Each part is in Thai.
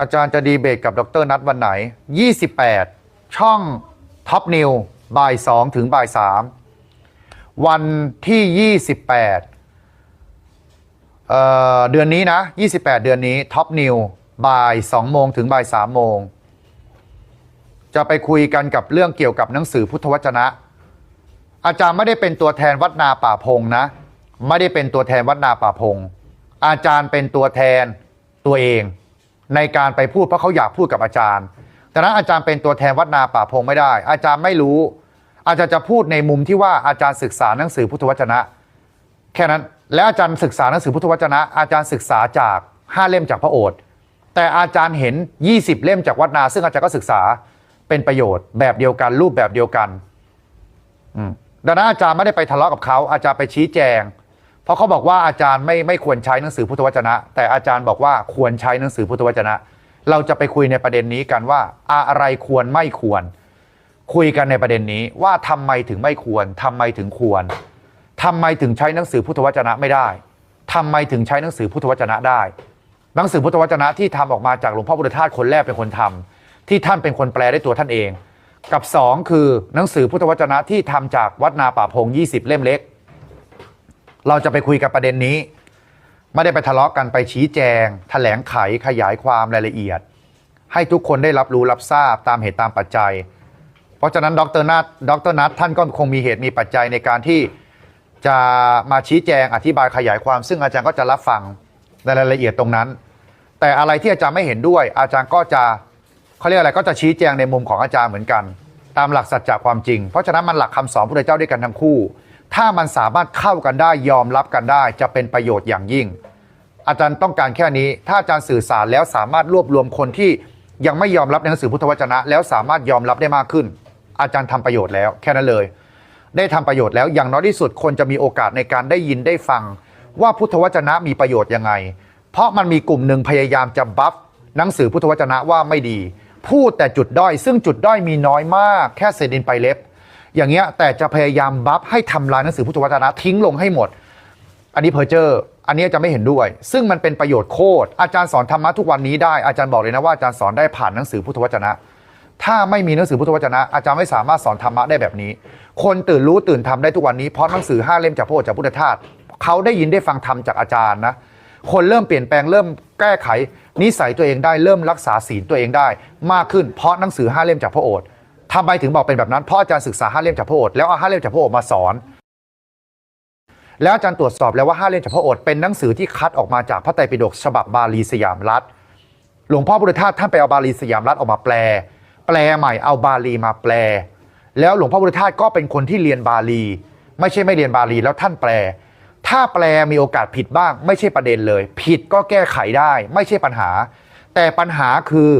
อาจารย์จะดีเบตกับดรนัทวันไหน 28 ช่องท็อปนิวบ่าย 2 ถึงบ่าย 3 วันที่ 28เอ่อเดือนนี้นะ 28 เดือนนี้ท็อปนิวบ่าย 2 โมงถึงบ่าย 3 โมง จะไปคุยกันกับเรื่องเกี่ยวกับหนังสือพุทธวจนะ อาจารย์ไม่ได้เป็นตัวแทนวัดนาป่าพงนะ ไม่ได้เป็นตัวแทนวัดนาป่าพง อาจารย์เป็นตัวแทนตัวเอง ในการไปพูดเพราะเขาอยากพูดกับอาจารย์แต่นั้นอาจารย์เป็นตัวแทนวัดนาป่าพงไม่ได้ อาจารย์ไม่รู้ อาจารย์จะพูดในมุมที่ว่าอาจารย์ศึกษาหนังสือพุทธวจนะ แค่นั้น และอาจารย์ศึกษาหนังสือพุทธวจนะ อาจารย์ศึกษาจาก5เล่มจากพระโอษฐ์แต่อาจารย์เห็น 20 เล่มจากวัดนา ซึ่งอาจารย์ก็ศึกษาเป็นประโยชน์แบบเดียวกันรูปแบบเดียวกันดังนั้นอาจารย์ไม่ได้ไปทะเลาะกับเขาอาจารย์ไปชี้แจง เพราะเขาบอกว่าอาจารย์ไม่ไม่ควรใช้หนังสือพุทธวจนะ แต่อาจารย์บอกว่าควรใช้หนังสือพุทธวจนะ เราจะไปคุยในประเด็นนี้กันว่าอะไรควรไม่ควร คุยกันในประเด็นนี้ว่าทำไมถึงไม่ควรทำไมถึงควรทำไมถึงใช้หนังสือพุทธวจนะไม่ได้ทำไมถึงใช้หนังสือพุทธวจนะได้ หนังสือพุทธวจนะที่ทำออกมาจากหลวงพ่อพุทธทาสคนแรกเป็นคนทำที่ท่านเป็นคนแปลได้ตัวท่านเอง กับสองคือหนังสือพุทธวจนะที่ทำจากวัดนาป่าพง 20 เล่มเล็ก เราจะไปคุยกับประเด็นนี้ ไม่ได้ไปทะเลาะกันไปชี้แจง แถลงไขขยายความรายละเอียด ให้ทุกคนได้รับรู้รับทราบตามเหตุตามปัจจัย เพราะฉะนั้นดรนัทดรนัทท่านก็คงมีเหตุมีปัจจัยในการที่จะมาชี้แจงอธิบายขยายความ ซึ่งอาจารย์ก็จะรับฟังในรายละเอียดตรงนั้น แต่อะไรที่อาจารย์ไม่เห็นด้วย อาจารย์ก็จะเขาเรียกอะไรก็จะชี้แจงในมุมของอาจารย์เหมือนกัน ตามหลักสัจจะความจริง เพราะฉะนั้นมันหลักคำสอนพระเจ้าด้วยกันทั้งคู่ ถ้ามันสามารถเข้ากันได้ยอมรับกันได้ จะเป็นประโยชน์อย่างยิ่ง อาจารย์ต้องการแค่นี้ ถ้าอาจารย์สื่อสารแล้วสามารถรวบรวมคนที่ยังไม่ยอมรับในหนังสือพุทธวจนะ แล้วสามารถยอมรับได้มากขึ้น อาจารย์ทำประโยชน์แล้ว แค่นั้นเลย ได้ทำประโยชน์แล้วอย่างน้อยที่สุดคนจะมีโอกาสในการได้ยินได้ฟัง ว่าพุทธวจนะมีประโยชน์ยังไง เพราะมันมีกลุ่มหนึ่งพยายามจะบัฟหนังสือพุทธวจนะว่าไม่ดี พูดแต่จุดด้อย ซึ่งจุดด้อยมีน้อยมาก แค่เศษดินไปลายเล็บ อย่างเงี้ยแต่จะพยายามบัฟให้ทำลายหนังสือพุทธวจนะทิ้งลงให้หมด อันนี้เพอร์เจอร์ อันนี้จะไม่เห็นด้วย ซึ่งมันเป็นประโยชน์โคตรอาจารย์สอนธรรมะทุกวันนี้ได้อาจารย์บอกเลยนะว่าอาจารย์สอนได้ผ่านหนังสือพุทธวจนะ ถ้าไม่มีหนังสือพุทธวจนะ อาจารย์ไม่สามารถสอนธรรมะได้แบบนี้ คนตื่นรู้ตื่นทำได้ทุกวันนี้เพราะหนังสือห้าเล่มจากพระโอษฐ์จากพุทธทาสเขาได้ยินได้ฟังธรรมจากอาจารย์นะคนเริ่มเปลี่ยนแปลงเริ่มแก้ไข นิสัยตัวเองได้เริ่มรักษาศีลตัวเองได้ มากขึ้นเพราะหนังสือห้าเล่มจากพระโอษฐ์ ทำไมถึงบอกเป็นแบบนั้นเพราะอาจารย์ศึกษาห้าเล่มจากพระโอษฐ์แล้วเอาห้าเล่มจากพระโอษฐ์มาสอน แล้วอาจารย์ตรวจสอบแล้วว่าห้าเล่มจากพระโอษฐ์เป็นหนังสือที่คัดออกมาจากพระไตรปิฎกฉบับบาลีสยามรัฐ หลวงพ่อพุทธทาสท่านไปเอาบาลีสยามรัฐออกมาแปล แปลใหม่เอาบาลีมาแปล แล้วหลวงพ่อพุทธทาสก็เป็นคนที่เรียนบาลี ไม่ใช่ไม่เรียนบาลีแล้วท่านแปล ถ้าแปลมีโอกาสผิดบ้าง ไม่ใช่ประเด็นเลย ผิดก็แก้ไขได้ ไม่ใช่ปัญหา แต่ปัญหาคือ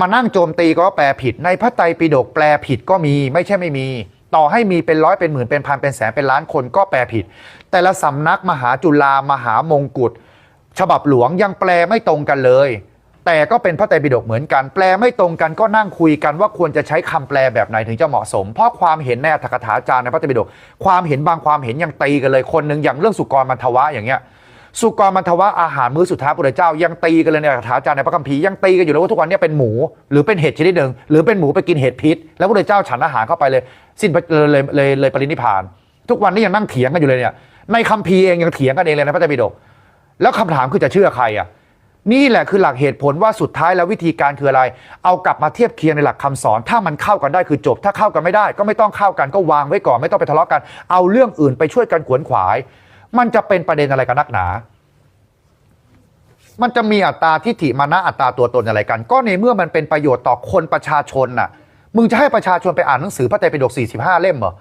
มานั่งโจมตีก็แปลผิด ในพระไตรปิฎกแปลผิดก็มีไม่ใช่ไม่มี ต่อให้มีเป็นร้อยเป็นหมื่นเป็นพันเป็นแสนเป็นล้านคนก็แปลผิด แต่ละสำนักมหาจุฬามหามงกุฎฉบับหลวงยังแปลไม่ตรงกันเลย แต่ก็เป็นพระไตรปิฎกเหมือนกัน แปลไม่ตรงกันก็นั่งคุยกันว่าควรจะใช้คำแปลแบบไหนถึงจะเหมาะสม เพราะความเห็นในอัตถกถาจารย์ในพระไตรปิฎกความเห็นบางความเห็นยังตีกันเลยคนหนึ่งอย่างเรื่องสุกรมันทวะอย่างเงี้ย สุกรมันทวะอาหารมื้อสุดท้ายพระเจ้ายังตีกันเลยในอัตถาจารย์ในพระคัมภีร์ยังตีกันอยู่เลยว่าทุกวันนี้เป็นหมู หรือเป็นเห็ดชนิดหนึ่งหรือเป็นหมูไปกินเห็ดพิษ แล้วพระเจ้าฉันอาหารเข้าไปเลย สิ้นเลยเลยเลยเลยปรินิพาน ทุกวันนี้ยังนั่งเถียงกันอยู่เลยเนี่ยในคัมภีร์เองยังเถียงกันเองเลยในพระไตรปิฎกแล้วคำถามคือจะเชื่อใครอะนี่แหละคือหลักเหตุผลว่าสุดท้ายแล้ววิธีการคืออะไร เอากลับมาเทียบเคียงในหลักคำสอน ถ้ามันเข้ากันได้คือจบ ถ้าเข้ากันไม่ได้ ก็ไม่ต้องเข้ากันก็วางไว้ก่อนไม่ต้องไปทะเลาะกัน เอาเรื่องอื่นไปช่วยกันขวนขวาย มันจะเป็นประเด็นอะไรกันนักหนา มันจะมีอัตราทิฏฐิมานะอัตราตัวตนอะไรกัน ก็ในเมื่อมันเป็นประโยชน์ต่อคนประชาชนน่ะ มึงจะให้ประชาชนไปอ่านหนังสือพระไตรปิฎก45 เล่มเหรอ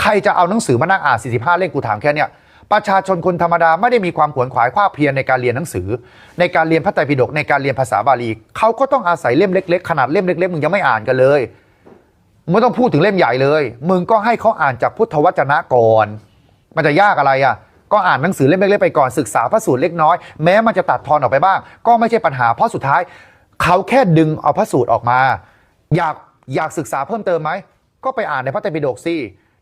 ใครจะเอาหนังสือมานั่งอ่าน 45 เล่มกูถามแค่เนี้ยประชาชนคนธรรมดาไม่ได้มีความขวนขวายความเพียรในการเรียนหนังสือ ในการเรียนพระไตรปิฎกในการเรียนภาษาบาลีเขาก็ต้องอาศัยเล่มเล็ก ๆ ขนาดเล่มเล็กๆมึงยังไม่อ่านกันเลยไม่ต้องพูดถึงเล่มใหญ่เลย มึงก็ให้เขาอ่านจากพุทธวจนะก่อน มันจะยากอะไรอะ ก็อ่านหนังสือเล่มเล็กๆไปก่อนศึกษาพระสูตรเล็กน้อยแม้มันจะตัดทอนออกไปบ้าง ก็ไม่ใช่ปัญหาเพราะสุดท้าย เขาแค่ดึงเอาพระสูตรออกมา อยากอยากศึกษาเพิ่มเติมไหมก็ไปอ่านในพระไตรปิฎกสิ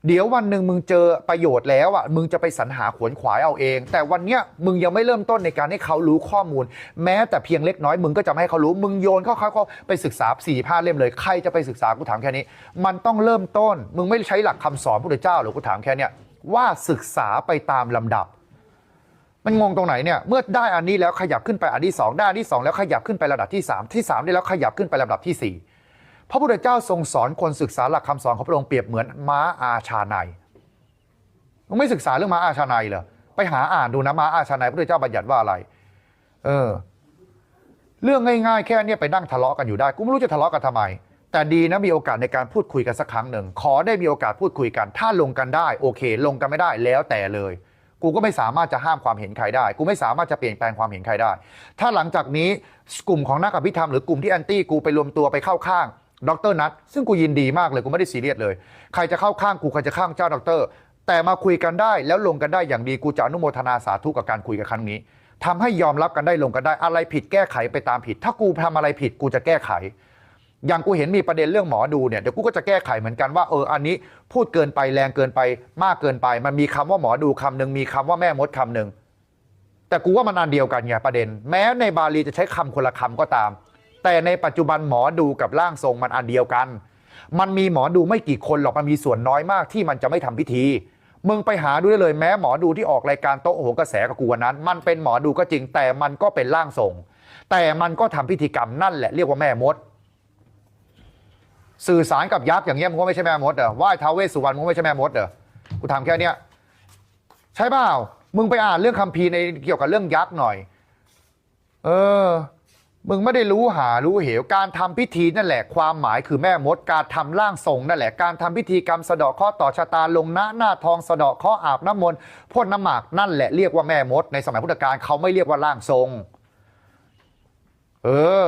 เดี๋ยววันหนึ่งมึงเจอประโยชน์แล้วอะมึงจะไปสรรหาขวนขวายเอาเอง แต่วันเนี้ยมึงยังไม่เริ่มต้นในการให้เขารู้ข้อมูล แม้แต่เพียงเล็กน้อยมึงก็จะไม่ให้เขารู้มึงโยนเข้าเขาเขาไปศึกษาสี่ห้าเล่มเลยใครจะไปศึกษากูถามแค่นี้ มันต้องเริ่มต้น มึงไม่ใช้หลักคำสอนพระพุทธเจ้าหรอกูถามแค่เนี้ย ว่าศึกษาไปตามลำดับ มันงงตรงไหนเนี่ยเมื่อได้อันนี้แล้วขยับขึ้นไปอันที่สองได้อันที่สองแล้วขยับขึ้นไประดับที่สามที่สามได้แล้วขยับขึ้นไประดับที่สี่พระพุทธเจ้าทรงสอนคนศึกษาหลักคำสอนของพระองค์เปรียบเหมือนม้าอาชาในมึงไม่ศึกษาเรื่องม้าอาชาในเหรอไปหาอ่านดูนะม้าอาชาในพระพุทธเจ้าบัญญัติว่าอะไร เออ เรื่องง่ายๆ แค่เนี้ยไปนั่งทะเลาะกันอยู่ได้ กูไม่รู้จะทะเลาะกันทำไม แต่ดีนะมีโอกาสในการพูดคุยกันสักครั้งหนึ่งขอได้มีโอกาสพูดคุยกัน ถ้าลงกันได้โอเค ลงกันไม่ได้แล้วแต่เลย กูก็ไม่สามารถจะห้ามความเห็นใครได้ กูไม่สามารถจะเปลี่ยนแปลงความเห็นใครได้ ถ้าหลังจากนี้กลุ่มของนักอภิธรรมหรือกลุ่มที่แอนตี้กูไปรวมตัวไปเข้าข้างดรนัทซึ่งกูยินดีมากเลยกูไม่ได้ซีเรียสเลย ใครจะเข้าข้างกูใครจะข้างเจ้าดร แต่มาคุยกันได้แล้วลงกันได้อย่างดีกูจะอนุโมทนาสาธุกับการคุยกันครั้งนี้ทำให้ยอมรับกันได้ลงกันได้อะไรผิดแก้ไขไปตามผิด ถ้ากูทำอะไรผิดกูจะแก้ไข อย่างกูเห็นมีประเด็นเรื่องหมอดูเนี่ยเดี๋ยวกูก็จะแก้ไขเหมือนกันว่าเอออันนี้พูดเกินไปแรงเกินไปมากเกินไป มันมีคำว่าหมอดูคำหนึ่งมีคำว่าแม่มดคำหนึ่งแต่กูว่ามันอันเดียวกันไงประเด็น แม้ในบาลีจะใช้คำคนละคำก็ตาม แต่ในปัจจุบันหมอดูกับร่างทรงมันอันเดียวกัน มันมีหมอดูไม่กี่คนหรอกมันมีส่วนน้อยมากที่มันจะไม่ทำพิธีมึงไปหาดูได้เลยแม้หมอดูที่ออกรายการโต๊ะโหนกระแสกับกูวันนั้น มันเป็นหมอดูก็จริงแต่มันก็เป็นร่างทรงแต่มันก็ทำพิธีกรรมนั่นแหละเรียกว่าแม่มด สื่อสารกับยักษ์อย่างเงี้ยมึงก็ไม่ใช่แม่มดเหรอไหว้ท้าวเวสสุวรรณมึงก็ไม่ใช่แม่มดเหรอกูถามแค่เนี้ยใช่เปล่ามึงไปอ่านเรื่องคัมภีร์ในเกี่ยวกับเรื่องยักษ์หน่อย เออ มึงไม่ได้รู้หารู้เหว การทำพิธีนั่นแหละความหมายคือแม่มด การทำร่างทรงนั่นแหละ การทำพิธีกรรมสะเดาะเคราะห์ต่อชะตาลงหน้าหน้าทองสะเดาะเคราะห์อาบน้ำมนต์พ่นน้ำหมากนั่นแหละเรียกว่าแม่มด ในสมัยพุทธกาลเขาไม่เรียกว่าร่างทรง เออ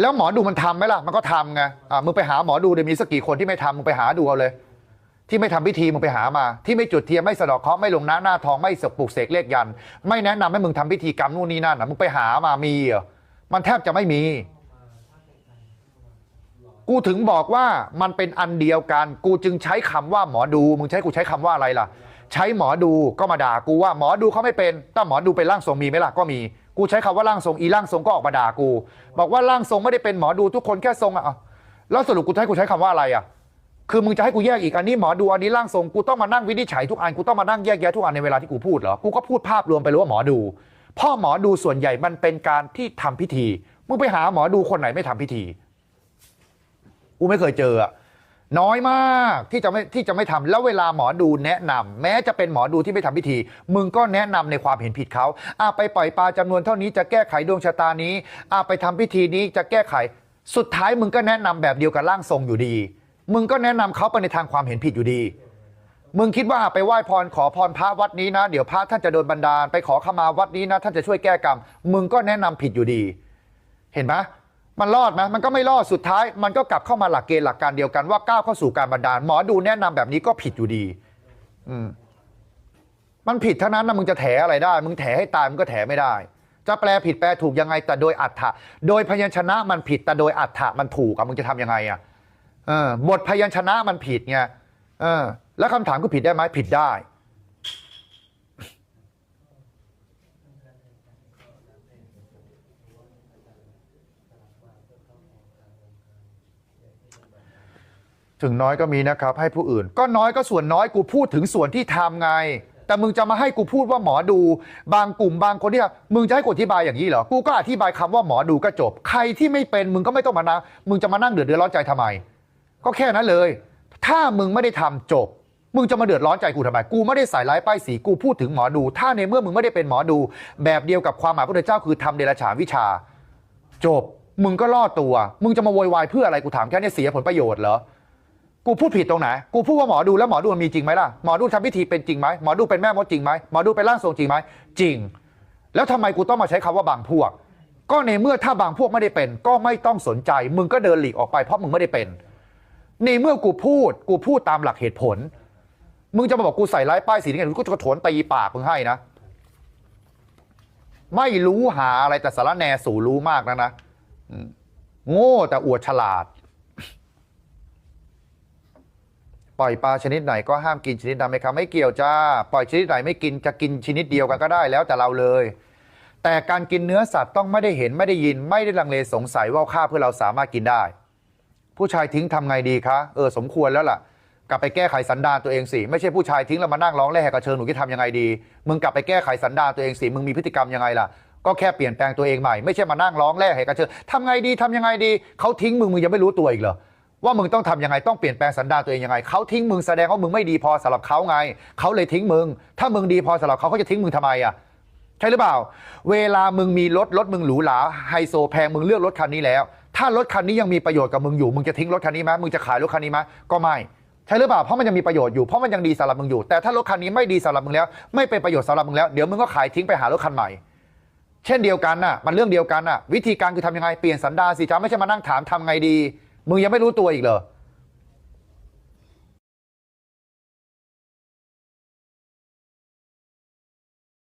แล้วหมอดูมันทำไหมล่ะ มันก็ทำไงอ่ามึงไปหาหมอดูเดี๋ยวมีสักกี่คนที่ไม่ทำมึงไปหาดูเอาเลย ที่ไม่ทำพิธีมึงไปหามา ที่ไม่จุดเทียนไม่สะเดอกเคราะห์ไม่ลงหน้าหน้าทองไม่สกปลุกเสกเลขยันต์ไม่แนะนำให้มึงทำพิธีกรรมนู่นนี่นั่นนะมึงไปหามามีเหรอมันแทบจะไม่มี กูถึงบอกว่ามันเป็นอันเดียวกัน กูจึงใช้คำว่าหมอดูมึงใช้กูใช้คำว่าอะไรล่ะ ใช้หมอดูก็มาด่ากูว่าหมอดูเขาไม่เป็นถ้าหมอดูเป็นร่างทรงมีไหมล่ะก็มี กูใช้คำว่าร่างทรงอีร่างทรงก็ออกมาด่ากู บอกว่าร่างทรงไม่ได้เป็นหมอดูทุกคนแค่ทรงอะอ้าแล้วสรุปกูจะให้กูใช้คำว่าอะไรอะคือมึงจะให้กูแยกอีกอันนี้หมอดูอันนี้ร่างทรงกูต้องมานั่งวินิจฉัยทุกอันกูต้องมานั่งแยกแยะทุกอันในเวลาที่กูพูดเหรอกูก็พูดภาพรวมไปเลยว่าหมอดูพ่อหมอดูส่วนใหญ่มันเป็นการที่ทำพิธีมึงไปหาหมอดูคนไหนไม่ทำพิธีกูไม่เคยเจออะ น้อยมากที่จะไม่ที่จะไม่ทำแล้วเวลาหมอดูแนะนำแม้จะเป็นหมอดูที่ไม่ทำพิธี มึงก็แนะนำในความเห็นผิดเขาอะไปปล่อยปลาจำนวนเท่านี้จะแก้ไขดวงชะตานี้อะไปทำพิธีนี้จะแก้ไข สุดท้ายมึงก็แนะนำแบบเดียวกับร่างทรงอยู่ดี มึงก็แนะนำเขาไปในทางความเห็นผิดอยู่ดี มึงคิดว่าไปไหว้พรขอพรพระวัดนี้นะ เดี๋ยวพระท่านจะโดนบันดาล ไปขอขมาวัดนี้นะ ท่านจะช่วยแก้กรรม มึงก็แนะนำผิดอยู่ดี เห็นไหม มันรอดไหมมันก็ไม่รอดสุดท้าย มันก็กลับเข้ามาหลักเกณฑ์หลักการเดียวกันว่าก้าวเข้าสู่การบันดาล หมอดูแนะนำแบบนี้ก็ผิดอยู่ดี อืมมันผิดเท่านั้นนะมึงจะแถอะไรได้ มึงแถให้ตายมึงก็แถไม่ได้ จะแปลผิดแปลถูกยังไง แต่โดยอัฏฐะโดยพยัญชนะมันผิดแต่โดยอัฏฐะมันถูกอะมึงจะทำยังไงอะเออบทพยัญชนะมันผิดไงเออ แล้วคำถามก็ผิดได้ไหมผิดได้ ถึงน้อยก็มีนะครับ ให้ผู้อื่น ก็น้อยก็ส่วนน้อยกูพูดถึงส่วนที่ทำไง แต่มึงจะมาให้กูพูดว่าหมอดู บางกลุ่มบางคนที่ทำมึงจะให้กูอธิบายอย่างนี้เหรอกูก็อธิบายคำว่าหมอดูก็จบ ใครที่ไม่เป็นมึงก็ไม่ต้องมานั่งมึงจะมานั่งเดือดร้อนใจทำไม ก็แค่นั้นเลย ถ้ามึงไม่ได้ทำจบ มึงจะมาเดือดร้อนใจกูทำไม กูไม่ได้ใส่ร้ายป้ายสีกูพูดถึงหมอดู ถ้าในเมื่อมึงไม่ได้เป็นหมอดู แบบเดียวกับความหมายพระพุทธเจ้าคือทำเดรัจฉานวิชา จบ มึงก็รอดตัว มึงจะมาโวยวายเพื่ออะไรกูถามแค่นี้เสียผลประโยชน์เหรอ กูพูดผิดตรงไหน กูพูดว่าหมอดูแล้วหมอดูมันมีจริงไหมล่ะ หมอดูทำพิธีเป็นจริงไหมหมอดูเป็นแม่มดจริงไหมหมอดูเป็นร่างทรงจริงไหมจริง แล้วทำไมกูต้องมาใช้คำว่าบางพวก ก็ในเมื่อถ้าบางพวกไม่ได้เป็น ก็ไม่ต้องสนใจ มึงก็เดินหลีกออกไปเพราะมึงไม่ได้เป็น ในเมื่อกูพูด กูพูดตามหลักเหตุผล มึงจะมาบอกกูใส่ร้ายป้ายสีนี่ไงกูจะโถนตีปากมึงให้นะ ไม่รู้หาอะไรแต่สารแนสู่รู้มากนะนะโง่แต่อวดฉลาด ปล่อยปลาชนิดไหนก็ห้ามกินชนิดนั้นไหมครับไม่เกี่ยวจ้า ปล่อยชนิดไหนไม่กินจะกินชนิดเดียวกันก็ได้แล้วแต่เราเลย แต่การกินเนื้อสัตว์ต้องไม่ได้เห็นไม่ได้ยิน ไม่ได้ลังเลสงสัยว่าฆ่าเพื่อเราสามารถกินได้ ผู้ชายทิ้งทำไงดีคะเออสมควรแล้วล่ะ กลับไปแก้ไขสันดานตัวเองสิไม่ใช่ผู้ชายทิ้งแล้วมานั่งร้องแร่กระเชิญหนูจะทำยังไงดี มึงกลับไปแก้ไขสันดานตัวเองสิมึงมีพฤติกรรมยังไงล่ะก็แค่เปลี่ยนแปลงตัวเองใหม่ไม่ใช่มานั่งร้องแร่ให้กระเชิญทำไงดีทำยังไงดีเขาทิ้งมึงมึงยังไม่รู้ตัวอีกเหรอ ว่ามึงต้องทำยังไงต้องเปลี่ยนแปลงสันดานตัวเองยังไงเขาทิ้งมึงแสดงว่ามึงไม่ดีพอสำหรับเขาไงเขาเลยทิ้งมึง ถ้ามึงดีพอสำหรับเขาเขาจะทิ้งมึงทำไมอะใช่หรือเปล่า เวลามึงมีรถรถมึงหรูหราไฮโซแพงมึงเลือกรถคันนี้แล้ว ถ้ารถคันนี้ยังมีประโยชน์กับมึงอยู่มึงจะทิ้งรถคันนี้ไหมมึงจะขายรถคันนี้ไหมก็ไม่ใช่หรือเปล่าเพราะมันยังมีประโยชน์อยู่เพราะมันยังดีสำหรับมึงอยู่ แต่ถ้ารถคันนี้ไม่ดีสำหรับมึงแล้ว ไม่เป็นประโยชน์สำหรับมึงแล้วเดี๋ยวมึงก็ขายทิ้งไปหารถคันใหม่เช่นเดียวกันน่ะมันเรื่องเดียวกันน่ะวิธีการคือทำยังไงเปลี่ยนสันดานสิจ้าไม่ใช่มานั่งถามทำไงดี มึงยังไม่รู้ตัวอีกเหรอ